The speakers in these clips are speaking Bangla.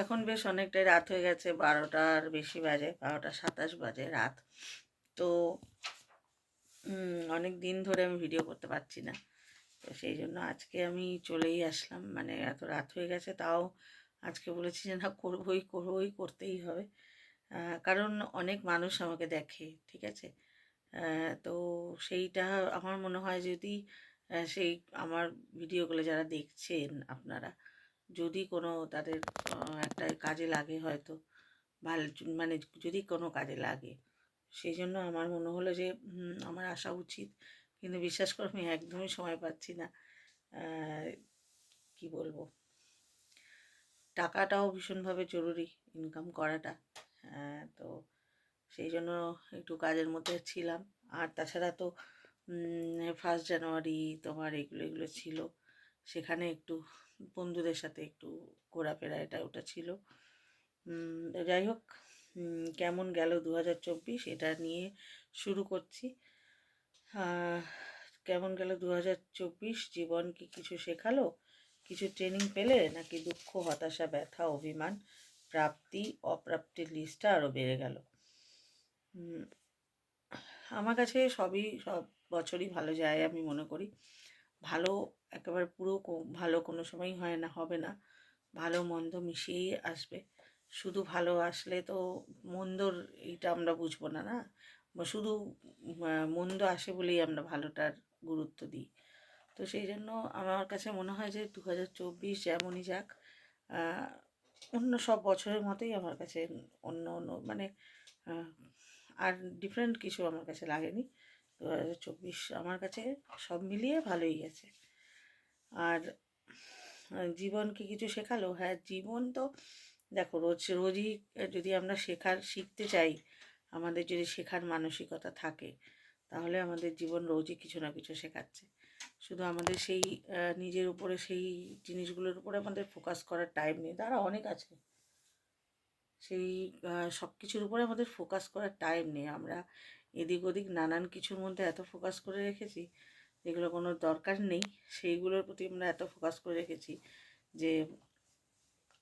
এখন বেশ অনেকটাই রাত হয়ে গেছে, বারোটার বেশি বাজে, বারোটা সাতাশ বাজে রাত। তো অনেক দিন ধরে আমি ভিডিও করতে পারছি না। তো সেই জন্য আজকে আমি চলেই আসলাম। মানে এত রাত হয়ে গেছে, তাও আজকে বলেছি যে না, করবোই করবোই, করতেই হবে। কারণ অনেক মানুষ আমাকে দেখে, ঠিক আছে? তো সেইটা আমার মনে হয় যদি সেই আমার ভিডিওগুলো যারা দেখছেন আপনারা যদি কোনো তাদের একটা কাজে লাগে হয়তো ভালো মানে যদি কোনো কাজে লাগে। সেই জন্য আমার মনে হলো যে আমার আসা উচিত। কিন্তু বিশ্বাস করো আমি একদমই সময় পাচ্ছি না। কি বলব? টাকাটাও ভীষণভাবে জরুরি ইনকাম করাটা। আহ, তো সেই জন্য একটু কাজের মধ্যে ছিলাম। আর তাছাড়া তো ফার্স্ট জানুয়ারি তোমার এগুলো এগুলো ছিল। সেখানে একটু বন্ধুদের সাথে একটু ঘোরাফেরা এটা ওটা ছিল। যাই হোক কেমন গেল দু হাজার চব্বিশ এটা নিয়ে শুরু করছি। কেমন গেল দু হাজার চব্বিশ? জীবন কি কিছু শেখালো? কিছু ট্রেনিং পেলে? নাকি দুঃখ, হতাশা, ব্যথা, অভিমান, প্রাপ্তি, অপ্রাপ্তির লিস্টটা আরও বেড়ে গেল? আমার কাছে সবই, সব বছরই ভালো যায় আমি মনে করি। ভালো একেবারে পুরো ভালো কোনো সময়ই হয় না, হবে না। ভালো মন্দ মিশিয়েই আসবে। শুধু ভালো আসলে তো মন্দর এইটা আমরা বুঝব না না? শুধু মন্দ আসে বলেই আমরা ভালোটার গুরুত্ব দিই। তো সেই জন্য আমার কাছে মনে হয় যে দু হাজার চব্বিশ যেমনই যাক অন্য সব বছরের মতোই আমার কাছে অন্য অন্য মানে আর ডিফারেন্ট কিছু আমার কাছে লাগেনি। দু হাজার চব্বিশ আমার কাছে সব মিলিয়ে ভালোই গেছে। আর আহ, জীবন কি কিছু শেখালো। হ্যাঁ জীবন তো দেখো রোজ রোজই যদি আমরা শেখার শিখতে চাই আমাদের যদি শেখার মানসিকতা থাকে তাহলে আমাদের জীবন রোজই কিছু না কিছু শেখাচ্ছে। শুধু আমাদের সেই নিজের উপরে সেই জিনিসগুলোর উপরে আমাদের ফোকাস করার টাইম নেই। তারা অনেক আছে। সেই সব কিছুর উপরে আমাদের ফোকাস করার টাইম নেই। আমরা এদিক ওদিক নানান কিছুর মধ্যে এত ফোকাস করে রেখেছি যেগুলো কোনো দরকার নেই। সেইগুলোর প্রতি আমরা এত ফোকাস করে রেখেছি যে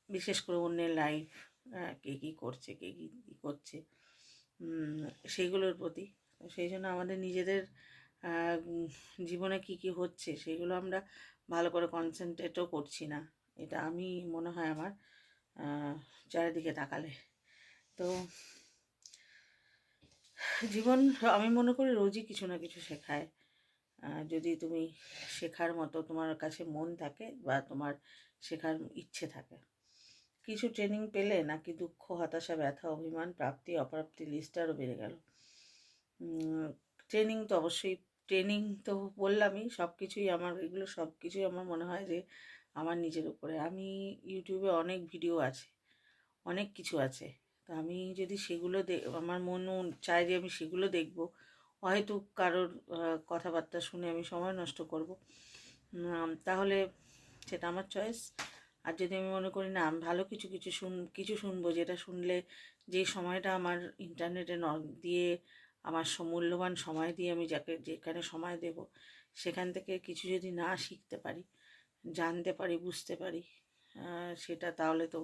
বিশেষ করে অন্যের লাইফ কে কী করছে, কে কী করছে সেইগুলোর প্রতি। সেই জন্য আমাদের নিজেদের জীবনে কি কি হচ্ছে সেগুলো আমরা ভালো করে কনসেন্ট্রেটও করছি না। এটা আমি, মনে হয় আমার চারিদিকে তাকালে। তো জীবন, আমি মনে করি রোজই কিছু না কিছু শেখায়। যদি তুমি শেখার মতো তোমার কাছে মন থাকে বা তোমার শেখার ইচ্ছে থাকে। কিছু ট্রেনিং পেলে নাকি দুঃখ, হতাশা, ব্যথা, অভিমান, প্রাপ্তি, অপ্রাপ্তি লিস্ট আরও বেড়ে গেল। ট্রেনিং তো অবশ্যই ট্রেনিং তো বললামই সব কিছুই আমার, এগুলো সব কিছুই আমার মনে হয় যে আমার নিজের উপরে। আমি ইউটিউবে অনেক ভিডিও আছে, অনেক কিছু আছে। তো আমি যদি সেগুলো আমার মন চায় যে আমি সেগুলো দেখব হয়তো কারোর কথাবার্তা শুনে আমি সময় নষ্ট করব। তাহলে সেটা আমার চয়েস আর যদি আমি মনে করি, না, আমি ভালো কিছু কিছু শুন, কিছু শুনব যেটা শুনলে যে সময়টা আমার ইন্টারনেটে ন, দিয়ে আমার মূল্যবান সময় দিয়ে আমি যাকে, যেখানে সময় দেব, সেখান থেকে কিছু যদি না শিখতে পারি, জানতে পারি, বুঝতে পারি সেটা তাহলে তো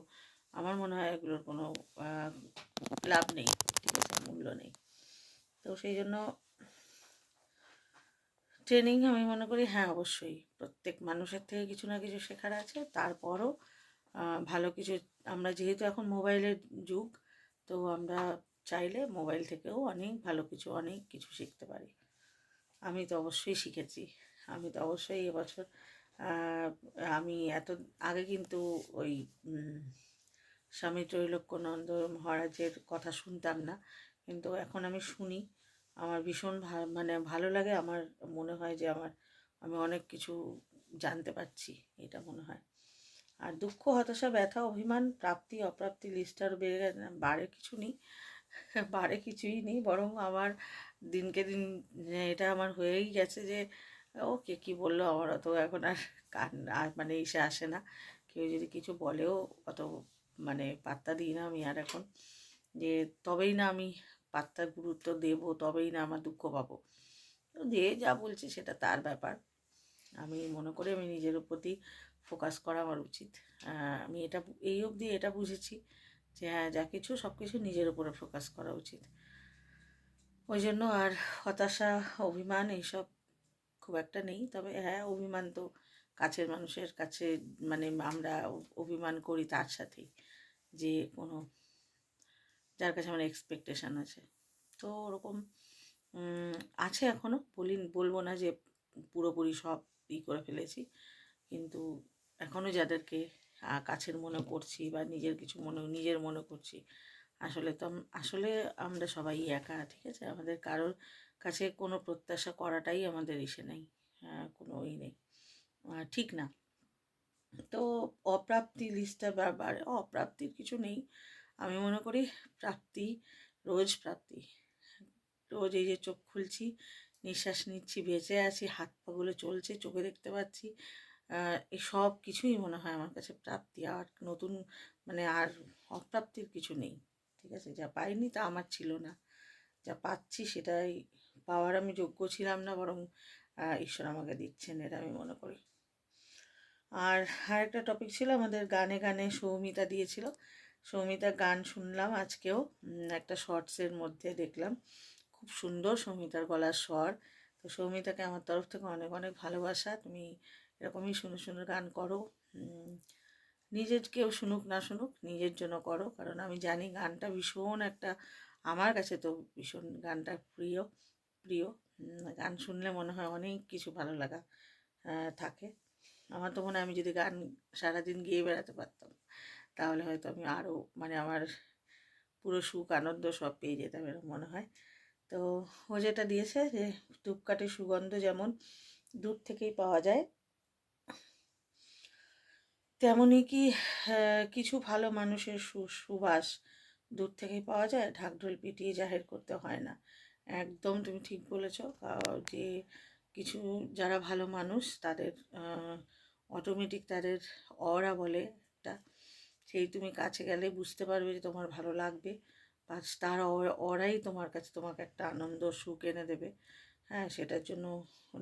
আমার মনে হয় এগুলোর কোনো লাভ নেই, ঠিক আছে, মূল্য নেই। তো সেই জন্য ট্রেনিং আমি মনে করি হ্যাঁ অবশ্যই। প্রত্যেক মানুষের থেকে কিছু না কিছু শেখার আছে। তারপরও ভালো কিছু, আমরা যেহেতু এখন মোবাইলের যুগ, তো আমরা চাইলে মোবাইল থেকেও অনেক ভালো কিছু, অনেক কিছু শিখতে পারি। আমি তো অবশ্যই শিখেছি। আমি তো অবশ্যই এবছর আমি এত, আগে কিন্তু ওই স্বামী ত্রৈলোক্যনন্দ মহারাজের কথা শুনতাম না। কিন্তু এখন আমি শুনি। আমার ভীষণ মানে ভালো লাগে। আমার মনে হয় যে আমার, আমি অনেক কিছু জানতে পারছি, এটা মনে হয়। আর দুঃখ, হতাশা, ব্যথা, অভিমান, প্রাপ্তি, অপ্রাপ্তি লিস্ট আরও বেড়ে বাড়ে কিছু নেই, বাড়ে কিছুই নেই, বরং আমার দিনকে দিন এটা আমার হয়েই গেছে যে, ও কে কী বলল? আমার অত এখন আর কান, আর মানে এসে আসে না। কেউ যদি কিছু বলেও অত মানে পাত্তা দিই না আমি আর এখন। যে তবেই না আমি পাত্তা গুরুত্ব দেব, তবেই না আমার দুঃখ পাবো। তো যে যা বলছে সেটা তার ব্যাপার। আমি মনে করি আমি নিজের প্রতি ফোকাস করা আমার উচিত। আমি এটা এই অবধি এটা বুঝেছি যে হ্যাঁ যা কিছু সব কিছু নিজের উপরে ফোকাস করা উচিত। ওই জন্য আর হতাশা, অভিমান এইসব খুব একটা নেই। তবে হ্যাঁ অভিমান তো কাছের মানুষের কাছে মানে আমরা অভিমান করি তার সাথেই যে কোনো যার কাছে আমার এক্সপেকটেশান আছে। তো ওরকম আছে এখনও বলি, বলব না যে পুরোপুরি সব ই করে ফেলেছি। কিন্তু এখনও যাদেরকে কাছের মনে করছি বা নিজের কিছু মনে, নিজের মনে করছি, আসলে তো আসলে আমরা সবাই একা, ঠিক আছে? আমাদের কারোর কাছে কোনো প্রত্যাশা করাটাই আমাদের ইসে নেই কোনো ই নেই। ঠিক না। তো অপ্রাপ্তি লিস্টটা বারবার অপ্রাপ্তির কিছু নেই। আমি মনে করি প্রাপ্তি, রোজ প্রাপ্তি। রোজ এই যে চোখ খুলছি, নিঃশ্বাস নিচ্ছি, বেঁচে আছি, হাত পাগুলো চলছে, চোখে দেখতে পাচ্ছি এই সব কিছুই মনে হয় আমার কাছে প্রাপ্তি। আর নতুন মানে আর অপ্রাপ্তির কিছু নেই, ঠিক আছে? যা পাইনি তা আমার ছিল না। যা পাচ্ছি সেটাই পাওয়ার আমি যোগ্য ছিলাম না, বরং ঈশ্বর আমাকে দিচ্ছেন এটা আমি মনে করি। আর আরেকটা টপিক ছিল আমাদের গানে গানে সৌমিতা দিয়েছিল। সৌমিতা গান শুনলাম আজকেও। একটা শর্টসের মধ্যে দেখলাম। খুব সুন্দর সৌমিতার গলার স্বর। তো সৌমিতাকে আমার তরফ থেকে অনেক অনেক ভালোবাসা। তুমি এরকমই সুন্দর সুন্দর গান করো। নিজের কেউ শুনুক না শুনুক, নিজের জন্য করো। কারণ আমি জানি গানটা ভীষণ একটা, আমার কাছে তো ভীষণ গানটা প্রিয় প্রিয়। গান শুনলে মনে হয় অনেক কিছু ভালো লাগা থাকে। আমার তো মনে হয় আমি যদি গান সারাদিন গেয়ে বেড়াতে পারতাম। তাহলে হয়তো আমি আরও মানে আমার পুরো সুখ আনন্দ সব পেয়ে যেতাম এরকম মনে হয়। তো ও যেটা দিয়েছে যে ধূপকাঠির সুগন্ধ যেমন দূর থেকেই পাওয়া যায় তেমনই কি আহ, কিছু ভালো মানুষের সু সুবাস দূর থেকেই পাওয়া যায়। ঢাকঢোল পিটিয়ে জাহির করতে হয় না। একদম তুমি ঠিক বলেছ। যে কিছু যারা ভালো মানুষ তাদের অটোমেটিক তাদের অরা বলে একটা সেই তুমি কাছে গেলে বুঝতে পারবে যে তোমার ভালো লাগবে। বা তার অরাই তোমার কাছে তোমাকে একটা আনন্দ সুখ এনে দেবে। হ্যাঁ সেটার জন্য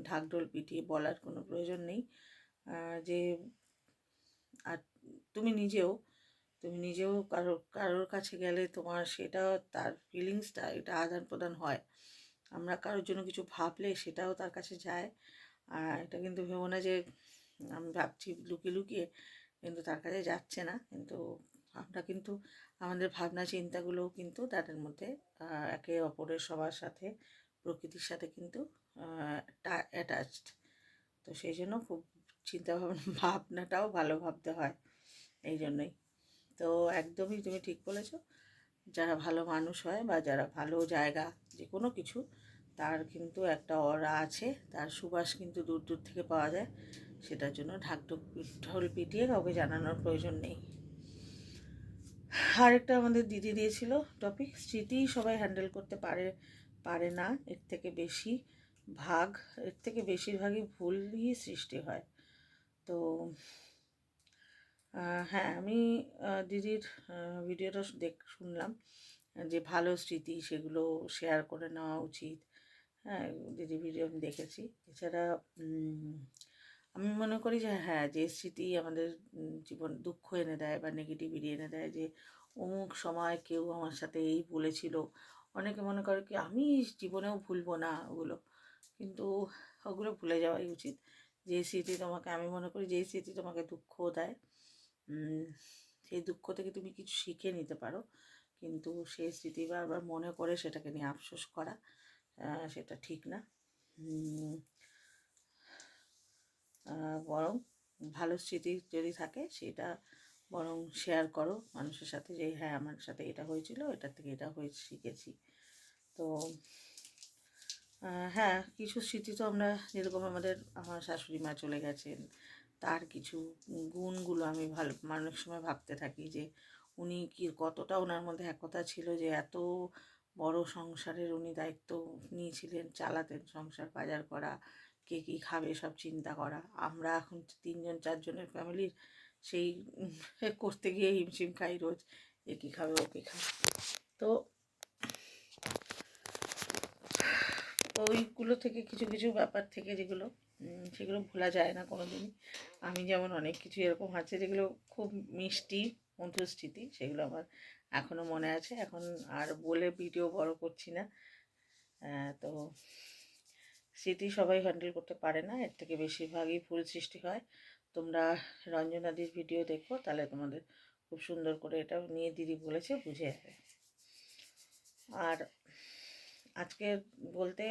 ঢাকঢোল পিটিয়ে বলার কোনো প্রয়োজন নেই। যে, আর তুমি নিজেও তুমি নিজেও কারোর কারোর কাছে গেলে তোমার সেটা তার ফিলিংসটা এটা আদান প্রদান হয়। আমরা কারোর জন্য কিছু ভাবলে সেটাও তার কাছে যায়। আর এটা কিন্তু ভেবো না যে, আমি ভাবছি লুকিয়ে লুকিয়ে কিন্তু তার কাছে যাচ্ছে না। কিন্তু আমরা কিন্তু আমাদের ভাবনা চিন্তাগুলোও কিন্তু তাদের মধ্যে একে অপরের সবার সাথে, প্রকৃতির সাথে কিন্তু অ্যাটাচড তো সেই জন্য খুব চিন্তা ভাবনা ভাবনাটাও ভালো ভাবতে হয়। এই জন্যই। তো একদমই তুমি ঠিক বলেছ, যারা ভালো মানুষ হয় বা যারা ভালো জায়গা যে কোনো কিছু, তার কিন্তু একটা অরা আছে, তার সুবাস কিন্তু দূর দূর থেকে পাওয়া যায়। সেটার জন্য ঢাকঢোক ঢোল পিটিয়ে কাউকে জানানোর প্রয়োজন নেই। আরেকটা আমাদের দিদি দিয়েছিল টপিক স্মৃতি সবাই হ্যান্ডেল করতে পারে পারে না, এর থেকে বেশি ভাগ, এর থেকে বেশিরভাগই ভুলই সৃষ্টি হয়। তো হ্যাঁ আমি দিদির ভিডিওটা দেখ, শুনলাম, যে ভালো স্মৃতি সেগুলো শেয়ার করে নেওয়া উচিত। হ্যাঁ দিদি ভিডিও আমি দেখেছি। এছাড়া আমি মনে করি যে হ্যাঁ যে স্মৃতি আমাদের জীবন দুঃখ এনে দেয় বা নেগেটিভিটি এনে দেয় যে, অমুক সময় কেউ আমার সাথে এই বলেছিল। অনেকে মনে করে কি, আমি জীবনেও ভুলবো না ওগুলো। কিন্তু ওগুলো ভুলে যাওয়াই উচিত। যে স্মৃতি তোমাকে, আমি মনে করি যে স্মৃতি তোমাকে দুঃখ দেয়। সেই দুঃখ থেকে তুমি কিছু শিখে নিতে পারো। কিন্তু সেই স্মৃতি বারবার মনে করে সেটাকে নিয়ে আফসোস করা সেটা ঠিক না। বরং ভালো স্মৃতি যদি থাকে সেটা বরং শেয়ার করো মানুষের সাথে যে হ্যাঁ আমার সাথে এটা হয়েছিল, এটার থেকে এটা হয়ে শিখেছি। তো হ্যাঁ কিছু স্মৃতি তো আমরা যেরকম আমাদের, আমার শাশুড়ি মা চলে গেছেন, তার কিছু গুণগুলো আমি ভালো, অনেক সময় ভাবতে থাকি যে, উনি কি, কতটা ওনার মধ্যে একতা ছিল যে, এত বড় সংসারের উনি দায়িত্ব নিয়েছিলেন, চালাতেন সংসার, বাজার করা কে কী খাবে সব চিন্তা করা। আমরা এখন তিনজন, চারজনের ফ্যামিলির সেই করতে গিয়ে হিমশিম খাই রোজ। এ কী খাবে, ও কী খাবে। তো ওইগুলো থেকে কিছু কিছু ব্যাপার থেকে যেগুলো সেগুলো ভোলা যায় না কোনো দিনই আমি যেমন অনেক কিছু এরকম আছে যেগুলো খুব মিষ্টি মধুর স্মৃতি সেগুলো আমার এখনও মনে আছে। এখন আর বলে ভিডিও বড় করছি না। তো স্মৃতি সবাই হ্যান্ডেল করতে পারে না। এর থেকে বেশিরভাগই ভুল সৃষ্টি হয়। তোমরা রঞ্জনাদির ভিডিও দেখো, তাহলে তোমাদের খুব সুন্দর করে এটা নিয়ে দিদি বলেছে, বুঝে যাবে। আর আজকে বলতে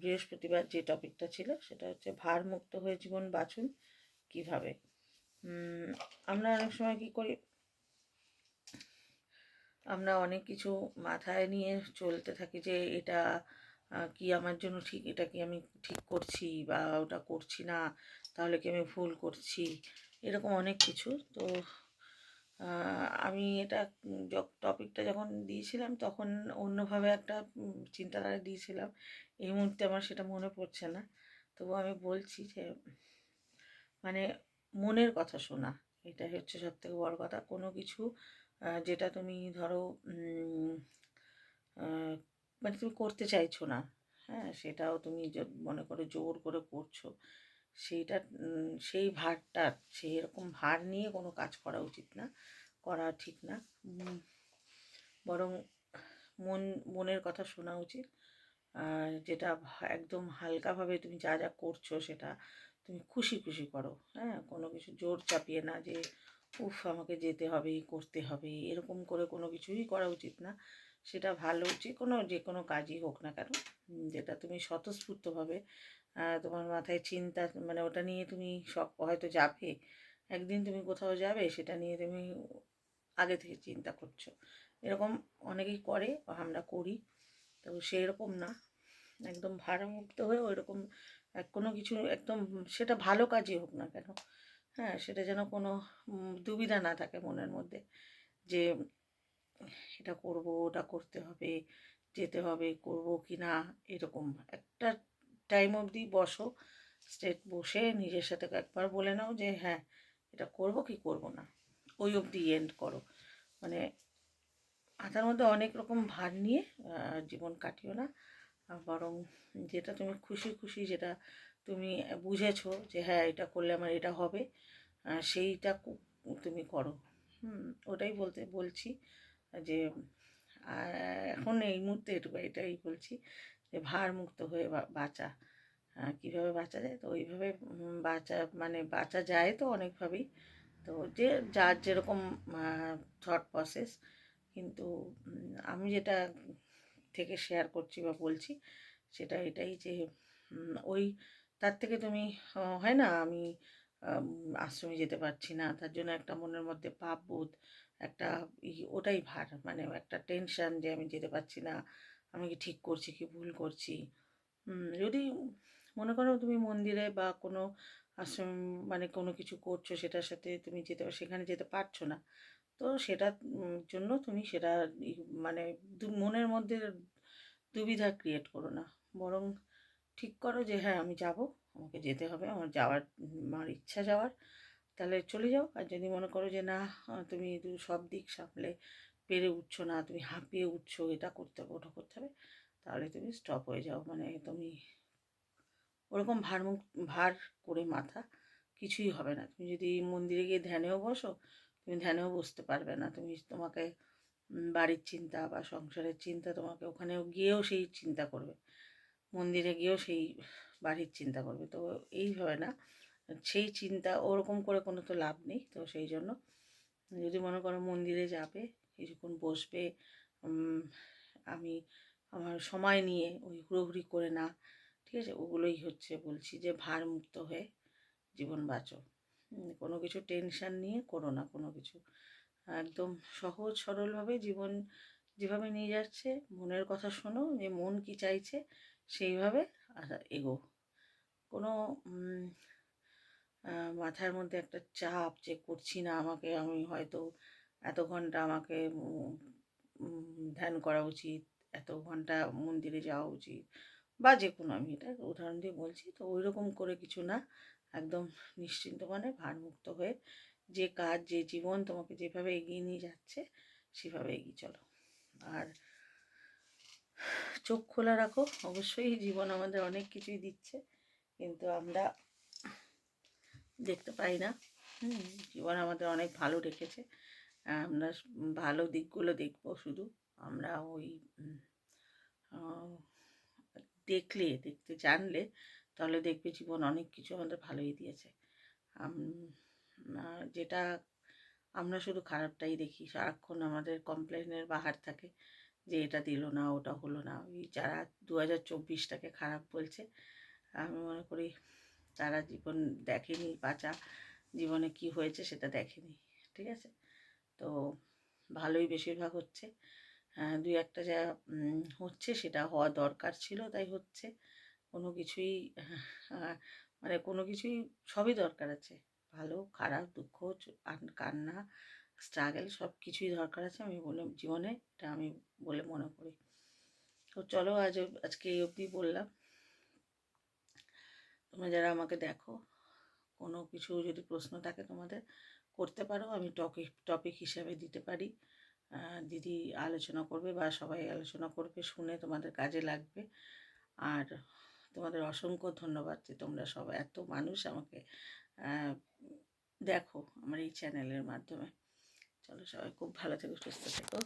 বৃহস্পতিবার যে টপিকটা ছিল, সেটা হচ্ছে ভারমুক্ত হয়ে জীবন বাঁচুন কীভাবে? আমরা অনেক সময় কি করি? আমরা অনেক কিছু মাথায় নিয়ে চলতে থাকি যে এটা কি আমার জন্য ঠিক, এটা কি আমি ঠিক করছি বা ওটা করছি না, তাহলে কি আমি ভুল করছি? এরকম অনেক কিছু। তো আমি এটা টপিকটা যখন দিয়েছিলাম, তখন অন্যভাবে একটা চিন্তাধারা দিয়েছিলাম। এই মুহূর্তে আমার সেটা মনে পড়ছে না। তবু আমি বলছি যে মানে মনের কথা শোনা, এটাই হচ্ছে সব থেকে বড় কথা। কোনো কিছু যেটা তুমি ধরো মানে তুমি করতে চাইছো না হ্যাঁ সেটাও তুমি মনে করো জোর করে করছ, সেইটা সেই ভারটা সেই রকম ভার নিয়ে কোনো কাজ করা উচিত না, করা ঠিক না বরং মন, মনের কথা শোনা উচিত, আর যেটা একদম হালকাভাবে তুমি যা যা করছ সেটা তুমি খুশি খুশি করো হ্যাঁ কোনো কিছু জোর চাপিয়ে না যে, উফ, আমাকে যেতে হবে, করতে হবে, এরকম করে কোনো কিছুই করা উচিত না সেটা ভালো যে কোনো যে কোনো কাজই হোক না কেন যেটা তুমি স্বতঃস্ফূর্তভাবে তোমার মাথায় চিন্তা মানে ওটা নিয়ে তুমি সব হয়তো যাবে, একদিন তুমি কোথাও যাবে, সেটা নিয়ে তুমি আগে থেকে চিন্তা করছ। এরকম অনেকেই করে আমরা করি, তো সেরকম না, একদম ভারমুক্ত হয়ে ওই রকম কোনো কিছু একদম সেটা ভালো কাজই হোক না কেন হ্যাঁ সেটা যেন কোনো দুবিধা না থাকে মনের মধ্যে, যে এটা করব, ওটা করতে হবে, যেতে হবে, করব কি না, এরকম। একটা টাইম অবধি বসো স্টেট বসে নিজের সাথে একবার বলে নাও যে হ্যাঁ এটা করব কি করব না, ওই অবধি এন্ড করো। মানে মাথার মধ্যে অনেক রকম ভার নিয়ে জীবন কাটিও না বরং যেটা তুমি খুশি খুশি যেটা তুমি বুঝেছ যে হ্যাঁ এটা করলে আমার এটা হবে সেইটা তুমি করো। হুম, ওটাই বলতে, বলছি। যে এখন এই মুহূর্তে এটুকু এটাই বলছি যে, ভারমুক্ত হয়ে বাঁচা। কীভাবে বাঁচা যায়? তো ওইভাবে বাঁচা মানে বাঁচা যায় তো অনেকভাবেই। তো যে, যার যেরকম থট প্রসেস কিন্তু আমি যেটা থেকে শেয়ার করছি বা বলছি, সেটা এটাই যে ওই, তার থেকে তুমি হয় না? আমি আশ্রমে যেতে পারছি না। তার জন্য একটা মনের মধ্যে পাপ বোধ একটা ওটাই ভার। মানে একটা টেনশন যে আমি যেতে পারছি না, আমি কি ঠিক করছি, কি ভুল করছি। যদি মনে করো তুমি মন্দিরে বা কোনো আশ্রম মানে কোনো কিছু করছ, সেটার সাথে তুমি যেতে সেখানে যেতে পারছ না, তো সেটার জন্য তুমি সেটা মানে মনের মধ্যে দুবিধা ক্রিয়েট করো না। বরং ঠিক করো যে হ্যাঁ আমি যাব, আমাকে যেতে হবে, আমার যাওয়ার আমার ইচ্ছা যাওয়ার। তাহলে চলে যাও। আর যদি মনে করো যে, না তুমি সব দিক সামলে পেরে উঠছো না, তুমি হাঁপিয়ে উঠছো, এটা করতে হবে, ওটা করতে হবে, তাহলে তুমি স্টপ হয়ে যাও। মানে তুমি ওরকম ভারমুক ভার করে মাথা কিছুই হবে না। তুমি যদি মন্দিরে গিয়ে ধ্যানেও বসো, তুমি ধ্যানেও বসতে পারবে না। তুমি তোমাকে বাড়ির চিন্তা বা সংসারের চিন্তা তোমাকে ওখানেও গিয়েও সেই চিন্তা করবে। মন্দিরে গিয়েও সেই বাড়ির চিন্তা করবে। তো এইভাবে না। সেই চিন্তা, ওরকম করে কোনো তো লাভ নেই। তো সেই জন্য যদি মনে করো মন্দিরে যাবে, কিছুক্ষণ বসবে আমি আমার সময় নিয়ে ওই হুড়োহুড়ি করে না, ঠিক আছে, ওগুলোই হচ্ছে বলছি যে ভারমুক্ত হয়ে জীবন বাঁচো। কোনো কিছু টেনশান নিয়ে করো না, কোনো কিছু। একদম সহজ সরলভাবে জীবন যেভাবে নিয়ে যাচ্ছে, মনের কথা শোনো যে মন কি চাইছে, সেইভাবে এগো। কোনো মাথার মধ্যে একটা চাপ যে করছি না আমাকে, আমি হয়তো এত ঘণ্টা আমাকে ধ্যান করা উচিত, এত ঘণ্টা মন্দিরে যাওয়া উচিত বা যে কোনো আমি এটা উদাহরণ দিয়ে বলছি। তো ওই রকম করে কিছু না, একদম নিশ্চিন্ত মনে ভারমুক্ত হয়ে যে কাজ, যে জীবন তোমাকে যেভাবে এগিয়ে নিয়ে যাচ্ছে, সেভাবে এগিয়ে চলো। আর চোখ খোলা রাখো, অবশ্যই জীবন আমাদের অনেক কিছুই দিচ্ছে, কিন্তু আমরা দেখতে পাই না। হুম। জীবন আমাদের অনেক ভালো রেখেছে। আমরা ভালো দিকগুলো দেখব শুধু। আমরা ওই দেখলে দেখতে জানলে তাহলে দেখবে জীবন অনেক কিছু আমাদের ভালোই দিয়েছে। যেটা আমরা শুধু খারাপটাই দেখি। সারাক্ষণ আমাদের কমপ্লেনের বাহার থাকে যে এটা দিল না ওটা হলো না। ওই যারা দু হাজার চব্বিশটাকে খারাপ বলছে আমি মনে করি তারা জীবন দেখেনি বাঁচা জীবনে কি হয়েছে সেটা দেখেনি, ঠিক আছে? তো ভালোই বেশিরভাগ হচ্ছে। দুই একটা যা হচ্ছে সেটা হওয়া দরকার ছিল, তাই হচ্ছে। কোনো কিছুই মানে কোনো কিছুই সবই দরকার আছে। ভালো, খারাপ, দুঃখ কান্না স্ট্রাগল সব কিছুই দরকার আছে আমি বলে, জীবনে, এটা আমি বলে মনে করি। তো চলো আজ, আজকে এই অবধি বললাম। তোমরা যারা আমাকে দেখো, কোনো কিছু যদি প্রশ্ন থাকে তোমাদের, করতে পারো। আমি টপিক টপিক হিসাবে দিতে পারি। দিদি আলোচনা করবে বা সবাই আলোচনা করবে, শুনে তোমাদের কাজে লাগবে। আর তোমাদের অসংখ্য ধন্যবাদ যে তোমরা সবাই এত মানুষ আমাকে দেখো আমার এই চ্যানেলের মাধ্যমে। চলো সবাই খুব ভালো থেকো, সুস্থ থেকো।